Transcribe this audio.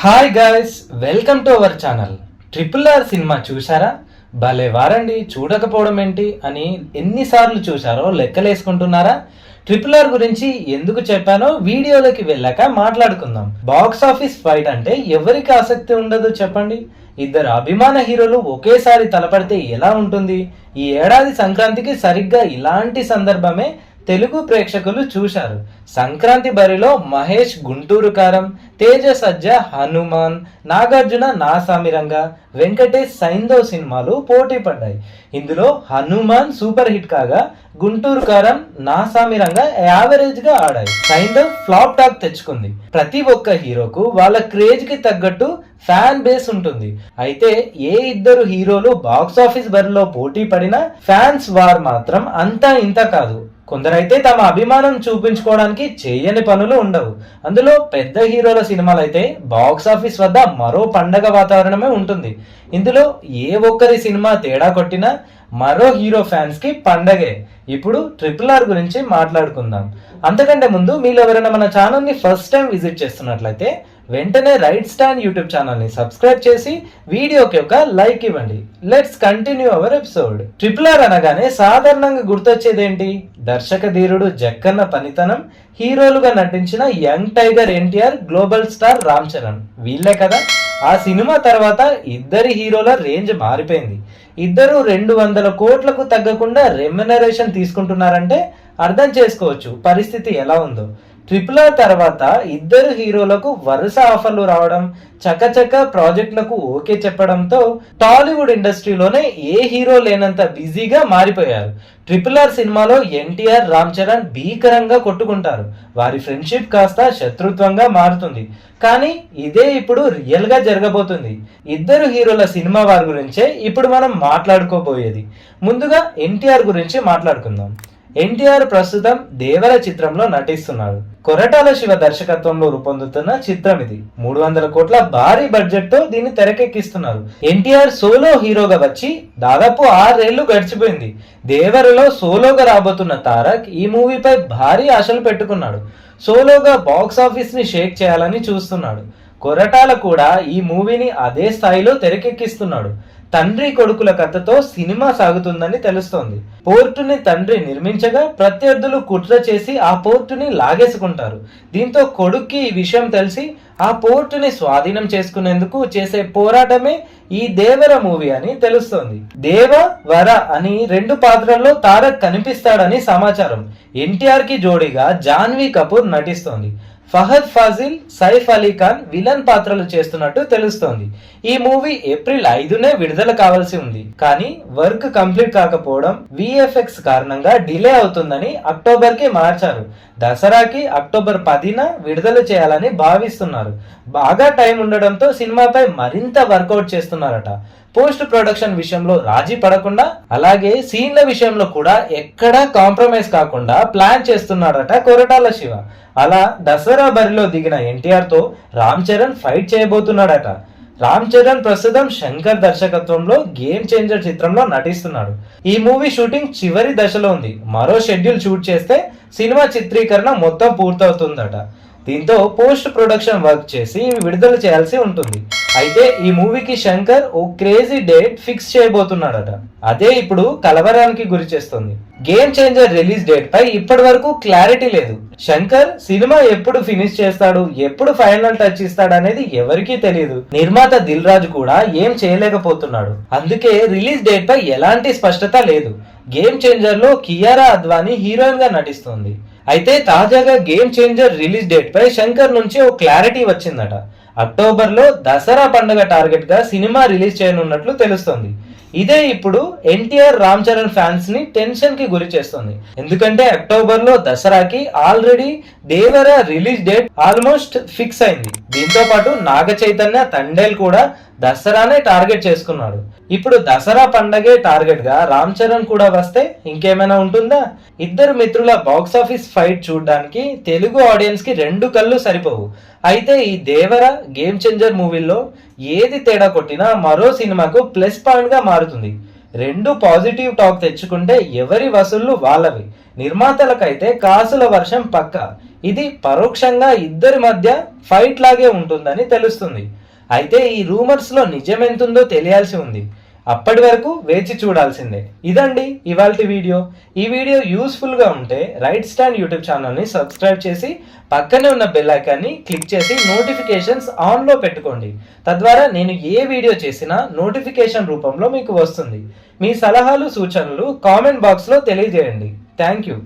Hi guys welcome to our channel triple R cinema చూసారా భలే వారండి చూడకపోవడం ఏంటి అని ఎన్నిసార్లు చూసారో లెక్కలేసుకుంటున్నారా? ట్రిపుల్ ఆర్ గురించి ఎందుకు చెప్పానో వీడియోలోకి వెళ్ళాక మాట్లాడుకుందాం. బాక్స్ ఆఫీస్ ఫైట్ అంటే ఎవరికి ఆసక్తి ఉండదు చెప్పండి? ఇద్దరు అభిమాన హీరోలు ఒకేసారి తలపడితే ఎలా ఉంటుంది? ఈ ఏడాది సంక్రాంతికి సరిగ్గా ఇలాంటి సందర్భమే తెలుగు ప్రేక్షకులు చూశారు. సంక్రాంతి బరిలో మహేష్ గుంటూరు కారం తేజ సజ్జ హనుమాన్ నాగార్జున నాసామిరంగ వెంకటేష్ సైందో సినిమాలు పోటీ పడ్డాయి. ఇందులో హనుమాన్ సూపర్ హిట్ కాగా గుంటూరు కారం నాసామిరంగ యావరేజ్గా ఆడాయి. సైందో ఫ్లాప్ టాక్ తెచ్చుకుంది. ప్రతి ఒక్క హీరోకు వాళ్ళ క్రేజ్కి తగ్గట్టు ఫ్యాన్ బేస్ ఉంటుంది. అయితే ఏ ఇద్దరు హీరోలు బాక్స్ ఆఫీస్ బరిలో పోటీ పడినా ఫ్యాన్స్ వార్ మాత్రం అంతా ఇంత కాదు. కొందరైతే తమ అభిమానం చూపించుకోవడానికి చేయని పనులు ఉండవు. అందులో పెద్ద హీరోల సినిమాలు అయితే బాక్స్ ఆఫీస్ వద్ద మరో పండగ వాతావరణమే ఉంటుంది. ఇందులో ఏ ఒక్కరి సినిమా తేడా కొట్టినా మరో హీరో ఫ్యాన్స్కి పండగే. ఇప్పుడు ట్రిపుల్ ఆర్ గురించి మాట్లాడుకుందాం. అంతకంటే ముందు మీరు ఎవరైనా మన ఛానల్ని ఫస్ట్ టైం విజిట్ చేస్తున్నట్లయితే వెంటనే రైట్ స్టాండ్ యూట్యూబ్ ఛానల్ని సబ్స్క్రైబ్ చేసి వీడియోకి ఒక లైక్ ఇవ్వండి. Let's continue our episode triple R అనగానే సాధారణంగా గుర్తొచ్చేది ఏంటి దర్శక ధీరుడు జక్కన్న పనితనం హీరోలుగా నటించిన young tiger NTR global star Ram Charan. వీళ్ళే కదా. ఆ సినిమా తర్వాత ఇద్దరి హీరోల రేంజ్ మారిపోయింది. ఇద్దరు రెండు వందల కోట్లకు తగ్గకుండా రెమ్యునరేషన్ తీసుకుంటున్నారంటే అర్థం చేసుకోవచ్చు పరిస్థితి ఎలా ఉందో. ట్రిపుల్ ఆర్ తర్వాత ఇద్దరు హీరోలకు వరుస ఆఫర్లు రావడం చకచక ప్రాజెక్టులకు ఓకే చెప్పడంతో టాలీవుడ్ ఇండస్ట్రీలోనే ఏ హీరో లేనంత బిజీగా మారిపోయారు. ట్రిపుల్ ఆర్ సినిమాలో ఎన్టీఆర్ రామ్ చరణ్ భీకరంగా కొట్టుకుంటారు. వారి ఫ్రెండ్షిప్ కాస్త శత్రుత్వంగా మారుతుంది. కానీ ఇదే ఇప్పుడు రియల్గా జరగబోతుంది. ఇద్దరు హీరోల సినిమా వారి గురించే ఇప్పుడు మనం మాట్లాడుకోబోయేది. ముందుగా ఎన్టీఆర్ గురించి మాట్లాడుకుందాం. ఎన్టీఆర్ ప్రస్తుతం దేవర చిత్రంలో నటిస్తున్నాడు. కొరటాల శివ దర్శకత్వంలో రూపొందుతున్న చిత్రం ఇది. మూడు వందల కోట్ల భారీ బడ్జెట్తో దీన్ని తెరకెక్కిస్తున్నారు. ఎన్టీఆర్ సోలో హీరోగా వచ్చి దాదాపు ఆరేళ్ళు గడిచిపోయింది. దేవరలో సోలోగా రాబోతున్న తారక్ ఈ మూవీపై భారీ ఆశలు పెట్టుకున్నాడు. సోలోగా బాక్స్ ఆఫీస్ని షేక్ చేయాలని చూస్తున్నాడు. కొరటాల కూడా ఈ మూవీని అదే స్థాయిలో తెరకెక్కిస్తున్నాడు. తండ్రి కొడుకుల కథతో సినిమా సాగుతుందని తెలుస్తోంది. పోర్టుని తండ్రి నిర్మించగా ప్రత్యర్థులు కుట్ర చేసి ఆ పోర్టుని లాగేసుకుంటారు. దీంతో కొడుక్కి ఈ విషయం తెలిసి ఆ పోర్టుని స్వాధీనం చేసుకునేందుకు చేసే పోరాటమే ఈ దేవర మూవీ అని తెలుస్తోంది. దేవ వర అని రెండు పాత్రల్లో తారక్ కనిపిస్తాడని సమాచారం. ఎన్టీఆర్కి జోడీగా జాన్వీ కపూర్ నటిస్తోంది. ఫహద్ ఫాజిల్ సైఫ్ అలీ ఖాన్ విలన్ పాత్రలు చేస్తున్నట్టు తెలుస్తోంది. ఈ మూవీ ఏప్రిల్ ఐదునే విడుదల కావాల్సి ఉంది. కానీ వర్క్ కంప్లీట్ కాకపోవడం విఎఫ్ఎక్స్ కారణంగా డిలే అవుతుందని అక్టోబర్కి మార్చారు. దసరాకి అక్టోబర్ పదిన విడుదల చేయాలని భావిస్తున్నారు. బాగా టైం ఉండడంతో సినిమాపై మరింత వర్కౌట్ చేస్తున్నారట. పోస్ట్ ప్రొడక్షన్ విషయంలో రాజీ పడకుండా అలాగే సీన్ల విషయంలో కూడా ఎక్కడా కాంప్రమైజ్ కాకుండా ప్లాన్ చేస్తున్నాడట కొరటాల శివ. అలా దసరా బరిలో దిగిన ఎన్టీఆర్తో రామ్ చరణ్ ఫైట్ చేయబోతున్నాడట. రామ్ చరణ్ ప్రస్తుతం శంకర్ దర్శకత్వంలో గేమ్ చేంజర్ చిత్రంలో నటిస్తున్నాడు. ఈ మూవీ షూటింగ్ చివరి దశలో ఉంది. మరో షెడ్యూల్ షూట్ చేస్తే సినిమా చిత్రీకరణ మొత్తం పూర్తవుతుందట. దీంతో పోస్ట్ ప్రొడక్షన్ వర్క్ చేసి విడుదల చేయాల్సి ఉంటుంది. అయితే ఈ మూవీకి శంకర్ ఓ క్రేజీ డేట్ ఫిక్స్ చేయబోతున్నాడట. అదే ఇప్పుడు కలవరానికి గురి చేస్తుంది. గేమ్ చేంజర్ రిలీజ్ డేట్ పై ఇప్పటి వరకు క్లారిటీ లేదు. శంకర్ సినిమా ఎప్పుడు ఫినిష్ చేస్తాడు ఎప్పుడు ఫైనల్ టచ్ ఇస్తాడు అనేది ఎవరికీ తెలియదు. నిర్మాత దిల్ రాజు కూడా ఏం చేయలేకపోతున్నాడు. అందుకే రిలీజ్ డేట్ పై ఎలాంటి స్పష్టత లేదు. గేమ్ చేంజర్లో కియారా అద్వానీ హీరోయిన్గా నటిస్తుంది. అయితే తాజాగా గేమ్ చేంజర్ రిలీజ్ డేట్ పై శంకర్ నుంచి ఓ క్లారిటీ వచ్చిందట. అక్టోబర్లో దసరా పండుగ టార్గెట్గా సినిమా రిలీజ్ చేయనున్నట్లు తెలుస్తోంది. ఇదే ఇప్పుడు ఎన్టీఆర్ రామ్ చరణ్ ఫ్యాన్స్ని టెన్షన్కి గురి చేస్తుంది. ఎందుకంటే అక్టోబర్లో దసరాకి already Devara release date almost fix అయింది. దీంతో పాటు నాగ చైతన్య తండేల్ కూడా దసరానే టార్గెట్ చేసుకున్నాడు. ఇప్పుడు దసరా పండగే టార్గెట్గా రామ్ చరణ్ కూడా వస్తే ఇంకేమైనా ఉంటుందా? ఇద్దరు మిత్రుల బాక్స్ ఆఫీస్ ఫైట్ చూడడానికి తెలుగు ఆడియన్స్కి రెండు కళ్ళు సరిపోవు. అయితే ఈ దేవర గేమ్ చేంజర్ మూవీల్లో ఏది తేడా కొట్టినా మరో సినిమాకు ప్లస్ పాయింట్గా మారుతుంది. రెండు పాజిటివ్ టాక్ తెచ్చుకుంటే ఎవరి వసూళ్ళు వాళ్ళవి. నిర్మాతలకైతే కాసుల వర్షం పక్క. ఇది పరోక్షంగా ఇద్దరి మధ్య ఫైట్ లాగే ఉంటుందని తెలుస్తుంది. అయితే ఈ రూమర్స్లో నిజమెంతుందో నిజం ఎంతుందో తెలియాల్సి ఉంది. అప్పటి వరకు వేచి చూడాల్సిందే. ఇదండి ఇవాళ వీడియో. ఈ వీడియో యూస్ఫుల్గా ఉంటే రైట్ స్టాండ్ యూట్యూబ్ ఛానల్ని సబ్స్క్రైబ్ చేసి పక్కనే ఉన్న బెల్ ఐకాన్ని క్లిక్ చేసి నోటిఫికేషన్స్ ఆన్లో పెట్టుకోండి. తద్వారా నేను ఏ వీడియో చేసినా నోటిఫికేషన్ రూపంలో మీకు వస్తుంది. మీ సలహాలు సూచనలు కామెంట్ బాక్స్లో తెలియజేయండి. Thank you.